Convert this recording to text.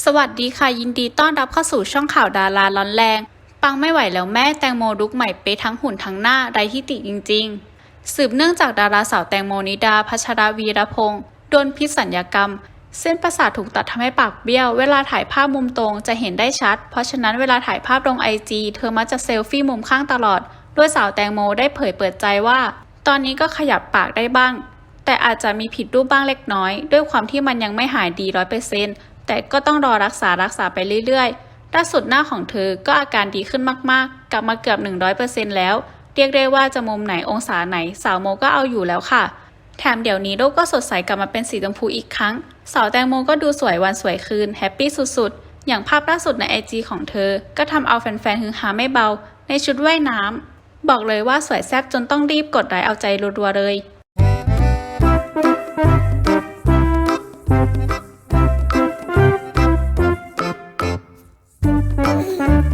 สวัสดีค่ะ ยินดีต้อนรับเข้าสู่ช่องข่าวดาราร้อนแรง ปังไม่ไหวแล้วแม่แตงโมลุกใหม่เป๊ะทั้งหุ่นทั้งหน้าไรที่ติจริง ๆ สืบเนื่องจากดาราสาวแตงโมนิดาพัชรวีรพงศ์โดนพิษสัญญกรรม เส้นประสาทถูกตัดทำให้ปากเบี้ยว เวลาถ่ายภาพมุมตรงจะเห็นได้ชัด เพราะฉะนั้นเวลาถ่ายภาพลงไอจีเธอมักจะเซลฟี่มุมข้างตลอด โดยสาวแตงโมได้เผยเปิดใจว่า ตอนนี้ก็ขยับปากได้บ้าง แต่อาจจะมีผิดรูปบ้างเล็กน้อย ด้วยความที่มันยังไม่หายดีร้อยเปอร์เซ็นต์ แต่ก็ต้องรอรักษารักษาไปเรื่อยๆล่าสุดหน้าของเธอก็อาการดีขึ้นมากๆ กลับมาเกือบ 100%แล้ว เรียกได้ว่าจะมุมไหนองศาไหนสาวโมก็เอาอยู่แล้วค่ะ แถมเดี๋ยวนี้โลกก็สดใสกลับมาเป็นสีชมพูอีกครั้ง สาวแตงโมก็ดูสวยวันสวยคืนแฮปปี้สุดๆ อย่างภาพล่าสุดในไอจีของเธอ ก็ทำเอาแฟนๆฮือฮาไม่เบา ในชุดว่ายน้ำบอกเลยว่าสวยแซ่บจนต้องรีบกดไลค์เอาใจรัวๆเลย Mm-hmm.